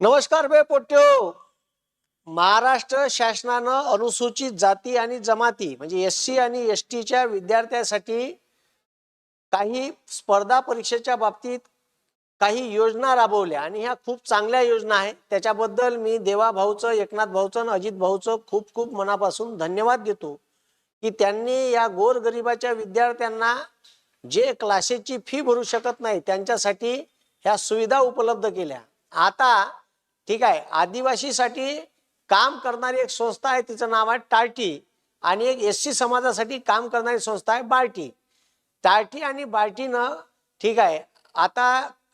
नमस्कार बे पोट्यो. महाराष्ट्र शासनानं अनुसूचित जाती आणि जमाती म्हणजे एस सी आणि एस टीच्या विद्यार्थ्यांसाठी काही स्पर्धा परीक्षेच्या बाबतीत काही योजना राबवल्या आणि ह्या खूप चांगल्या योजना आहेत. त्याच्याबद्दल मी देवा भाऊचं एकनाथ भाऊचं आणि अजित भाऊचं खूप खूप मनापासून धन्यवाद देतो की त्यांनी या गोरगरिबाच्या विद्यार्थ्यांना जे क्लासेसची फी भरू शकत नाही त्यांच्यासाठी ह्या सुविधा उपलब्ध केल्या. आता ठीक आहे. आदिवासीसाठी काम करणारी एक संस्था आहे तिचं नाव आहे टार्टी आणि एक एस सी समाजासाठी काम करणारी संस्था आहे बार्टी टार्टी आणि बार्टीनं ठीक आहे आता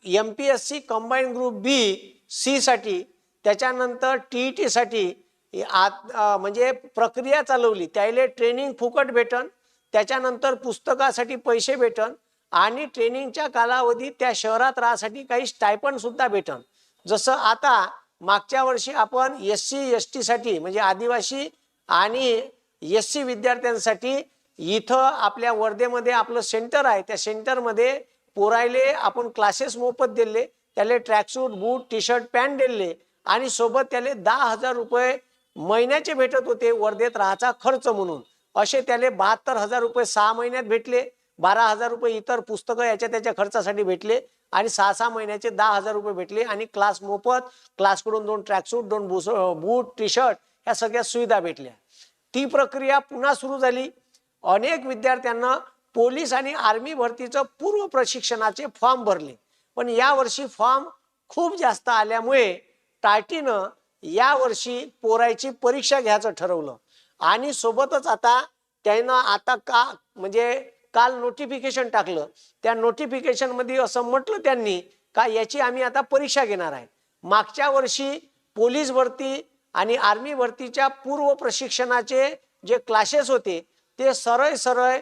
M P S C combine group B C साठी त्याच्यानंतर टी ई टीसाठी आत म्हणजे प्रक्रिया चालवली. त्याला ट्रेनिंग फुकट भेटन त्याच्यानंतर पुस्तकासाठी पैसे भेटन आणि ट्रेनिंगच्या कालावधीत त्या शहरात राहण्यासाठी काही स्टायपन सुद्धा भेटन. जसं आता मागच्या वर्षी आपण एस सी एस टीसाठी म्हणजे आदिवासी आणि एस सी विद्यार्थ्यांसाठी इथं आपल्या वर्धेमध्ये आपलं सेंटर आहे. त्या सेंटरमध्ये पोरायले आपण क्लासेस मोफत दिले. त्याले ट्रॅकसूट बूट टी शर्ट पॅन्ट दिले. आणि सोबत त्याले दहा हजार रुपये महिन्याचे भेटत होते वर्धेत राहायचा खर्च म्हणून. असे त्याले बहात्तर हजार रुपये सहा महिन्यात भेटले. बारा हजार रुपये इतर पुस्तकं याच्या त्याच्या खर्चासाठी भेटले आणि सहा सहा महिन्याचे दहा हजार रुपये भेटले आणि क्लास मोफत क्लासकडून दोन ट्रॅकसूट दोन बुस बूट टी शर्ट ह्या सगळ्या सुविधा भेटल्या. ती प्रक्रिया पुन्हा सुरू झाली. अनेक विद्यार्थ्यांना पोलीस आणि आर्मी भरतीचं पूर्व प्रशिक्षणाचे फॉर्म भरले. पण यावर्षी फॉर्म खूप जास्त आल्यामुळे टाटीनं यावर्षी पोरायची परीक्षा घ्यायचं ठरवलं. आणि सोबतच आता त्यानं आता का म्हणजे काल नोटिफिकेशन टाकलं. त्या नोटिफिकेशनमध्ये असं म्हटलं त्यांनी का याची आम्ही आता परीक्षा घेणार आहे. मागच्या वर्षी पोलीस भरती आणि आर्मी भरतीच्या पूर्व प्रशिक्षणाचे जे क्लासेस होते ते सरळ सरळ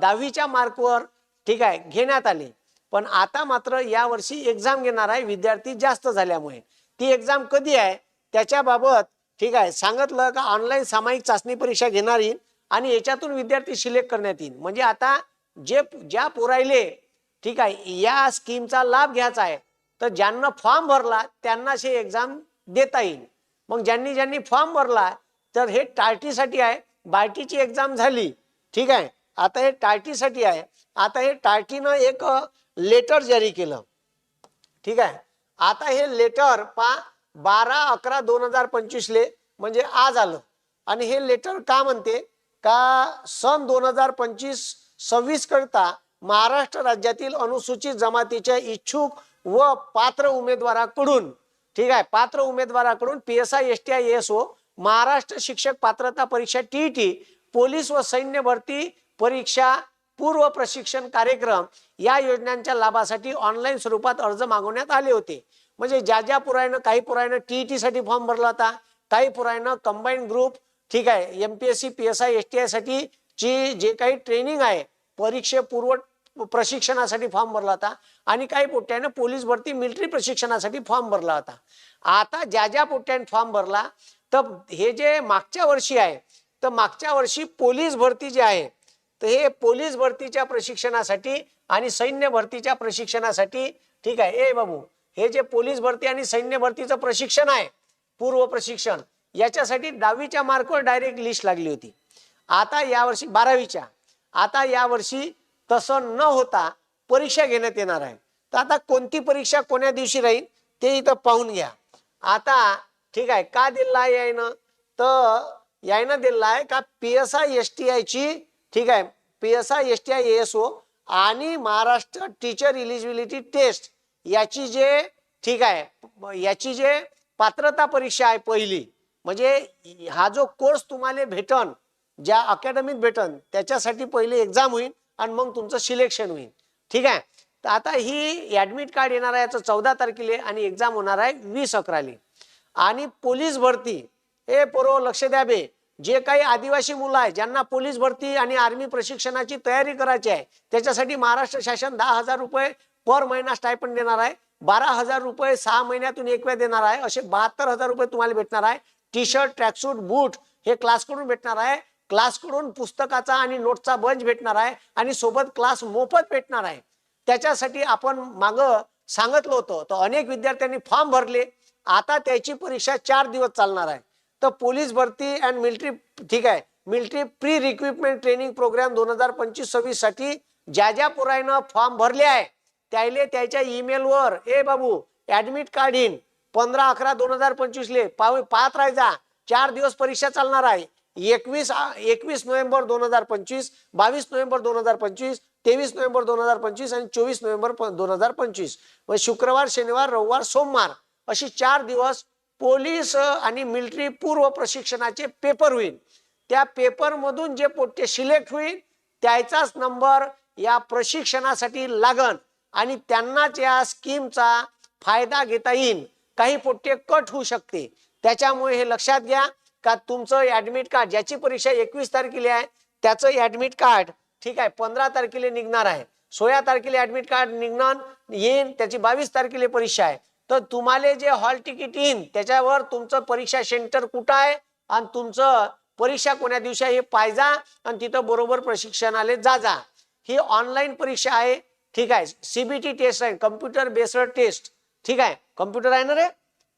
दहावीच्या मार्कवर ठीक आहे घेण्यात आले. पण आता मात्र यावर्षी एक्झाम घेणार आहे विद्यार्थी जास्त झाल्यामुळे. ती एक्झाम कधी आहे? त्याच्याबाबत ठीक आहे सांगितलं का ऑनलाईन सामायिक चाचणी परीक्षा घेणारी आणि याच्यातून विद्यार्थी सिलेक्ट करण्यात येईल. म्हणजे आता जे ज्या पोरायले ठीक आहे या स्कीमचा लाभ घ्यायचा आहे तर ज्यांना फॉर्म भरला त्यांना हे एक्झाम देता येईल. मग ज्यांनी ज्यांनी फॉर्म भरला तर हे टार्टीसाठी आहे. बार्टीची एक्झाम झाली ठीक आहे. आता हे टार्टीसाठी आहे. आता हे टार्टीनं एक लेटर जारी केलं. ठीक आहे. आता हे लेटर पा बारा अकरा दोन हजार पंचवीसले म्हणजे आज आलं. आणि हे लेटर का म्हणते? का सन दोन हजार पंचवीस सव्वीस करता महाराष्ट्र राज्यातील अनुसूचित जमातीच्या इच्छुक व पात्र उमेदवाराकडून ठीक आहे पात्र उमेदवाराकडून P S I S T I S O Maharashtra शिक्षक पात्रता परीक्षा टी टी पोलीस व सैन्य भरती परीक्षा पूर्व प्रशिक्षण कार्यक्रम या योजनांच्या लाभासाठी ऑनलाईन स्वरूपात अर्ज मागवण्यात आले होते. म्हणजे ज्या ज्या पुरायनं काही पुरायनं टीईटी साठी फॉर्म भरला होता काही पुरायनं कंबाईन ग्रुप ठीक आहे M P S C P S I S T आयसाठी जी जे काही ट्रेनिंग आहे परीक्षेपूर्व प्रशिक्षणासाठी फॉर्म भरला होता आणि काही पोट्यानं पोलीस भरती मिलिटरी प्रशिक्षणासाठी फॉर्म भरला होता. आता ज्या ज्या पोट्याने फॉर्म भरला तर हे जे मागच्या वर्षी आहे तर मागच्या वर्षी पोलीस भरती जे आहे तर हे पोलीस भरतीच्या प्रशिक्षणासाठी आणि सैन्य भरतीच्या प्रशिक्षणासाठी ठीक आहे ए बाबू हे जे पोलीस भरती आणि सैन्य भरतीचं प्रशिक्षण आहे पूर्व प्रशिक्षण याच्यासाठी दहावीच्या मार्कवर डायरेक्ट लिस्ट लागली होती. आता यावर्षी बारावीच्या. आता यावर्षी तसं न होता परीक्षा घेण्यात येणार आहे. तर आता कोणती परीक्षा कोण्या दिवशी राहील ते इथं पाहून घ्या. आता ठीक आहे का दिला आहे यायनं? तर यायनं दिला आहे का P S I S T आयची ठीक आहे P S I S T I S O आणि महाराष्ट्र टीचर इलिजिबिलिटी टेस्ट याची जे ठीक आहे याची जे पात्रता परीक्षा आहे पहिली म्हणजे हा जो कोर्स तुम्हाला भेटन ज्या अकॅडमीत भेटन त्याच्यासाठी पहिले एक्झाम होईल आणि मग तुमचं सिलेक्शन होईल. ठीक आहे? तर आता ही ॲडमिट कार्ड येणार आहे याचं चौदा तारखेला आणि एक्झाम होणार आहे वीस अकराले. आणि पोलीस भरती हे पोरो लक्ष द्या बे. जे काही आदिवासी मुलं आहे ज्यांना पोलीस भरती आणि आर्मी प्रशिक्षणाची तयारी करायची आहे त्याच्यासाठी महाराष्ट्र शासन दहा हजार रुपये पर महिना स्टायपंड देणार आहे. बारा हजार रुपये सहा महिन्यातून एक वेळ देणार आहे. असे बहात्तर हजार रुपये तुम्हाला भेटणार आहे. टी शर्ट ट्रॅकसूट बूट हे क्लासकडून भेटणार आहे. क्लासकडून पुस्तकाचा आणि नोटचा बंच भेटणार आहे आणि सोबत क्लास मोफत भेटणार आहे. त्याच्यासाठी आपण माग सांगितलं होतं. तर अनेक विद्यार्थ्यांनी फॉर्म भरले. आता त्याची परीक्षा चार दिवस चालणार आहे. तर पोलीस भरती अँड मिलिटरी ठीक आहे military pre recruitment training programme दोन हजार पंचवीस सव्वीससाठी ज्या ज्या पुरायनं फॉर्म भरले आहे त्याले त्याच्या ईमेलवर ए बाबू ऍडमिट कार्ड इन. पंधरा अकरा दोन हजार पंचवीसले. पाव पाहत राहायचा चार दिवस परीक्षा चालणार आहे. एकवीस एकवीस नोव्हेंबर दोन हजार पंचवीस बावीस नोव्हेंबर दोन हजार पंचवीस तेवीस नोव्हेंबर दोन हजार पंचवीस आणि चोवीस नोव्हेंबर दोन हजार पंचवीस. व शुक्रवार शनिवार रविवार सोमवार अशी चार दिवस पोलीस आणि मिलिटरी पूर्व प्रशिक्षणाचे पेपर होईल. त्या पेपरमधून जे पोट्टे सिलेक्ट होईल त्याचाच नंबर या प्रशिक्षणासाठी लागन आणि त्यांनाच या स्कीमचा फायदा घेता येईल काही पोट्टे कट होऊ शकते. त्याच्यामुळे हे लक्षात घ्या का तुमचं ऍडमिट कार्ड ज्याची परीक्षा एकवीस तारखेला आहे त्याचं ऍडमिट कार्ड ठीक आहे पंधरा तारखेला निघणार आहे. सोळा तारखेला ऍडमिट कार्ड निघणार येईन त्याची बावीस तारखेला परीक्षा आहे. तर तुम्हाला जे हॉल तिकीट येईन त्याच्यावर तुमचं परीक्षा सेंटर कुठं आहे? आणि तुमचं परीक्षा कोण्या दिवशी आहे हे पाहिजा आणि तिथं बरोबर प्रशिक्षणाला जा जा. ही ऑनलाईन परीक्षा आहे ठीक आहे. सीबीटी टेस्ट आहे कम्प्युटर बेस्ड टेस्ट ठीक आहे. कम्प्युटर आहे ना रे?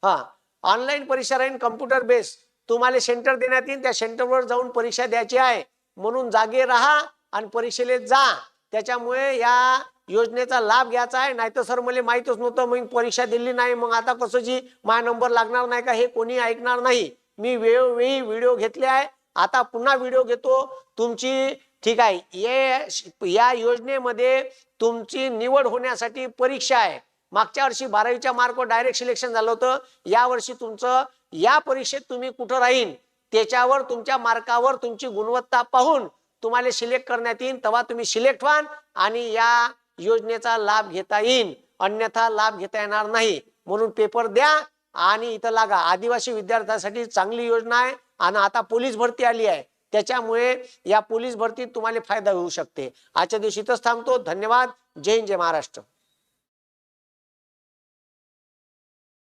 हा. ऑनलाईन परीक्षा राहील कम्प्युटर बेस तुम्हाला सेंटर देण्यात येईल त्या सेंटरवर जाऊन परीक्षा द्यायची आहे. म्हणून जागे राहा आणि परीक्षेला जा. त्याच्यामुळे या योजनेचा लाभ घ्यायचा आहे. नाही तर सर मला माहीतच नव्हतं मग परीक्षा दिली नाही. मग आता कसं जी माझा नंबर लागणार नाही का हे कोणी ऐकणार नाही. मी वेळोवेळी व्हिडिओ घेतले आहे. आता पुन्हा व्हिडिओ घेतो. तुमची ठीक आहे. या योजनेमध्ये तुमची निवड होण्यासाठी परीक्षा आहे. मागच्या वर्षी बारावीच्या मार्कवर डायरेक्ट सिलेक्शन झालं होतं. या वर्षी तुमचं या परीक्षेत तुम्ही कुठं राहीन त्याच्यावर तुमच्या मार्कावर तुमची गुणवत्ता पाहून तुम्हाला सिलेक्ट करण्यात येईल तेव्हा तुम्ही सिलेक्ट व्हाल आणि या योजनेचा लाभ घेता येईल अन्यथा लाभ घेता येणार नाही. म्हणून पेपर द्या आणि इथं लागा. आदिवासी विद्यार्थ्यांसाठी चांगली योजना आहे आणि आता पोलीस भरती आली आहे. त्याच्यामुळे या पोलीस भरतीत तुम्हाला फायदा होऊ शकते. आजच्या दिवशी इथंच थांबतो. धन्यवाद. जय हिंद जय महाराष्ट्र.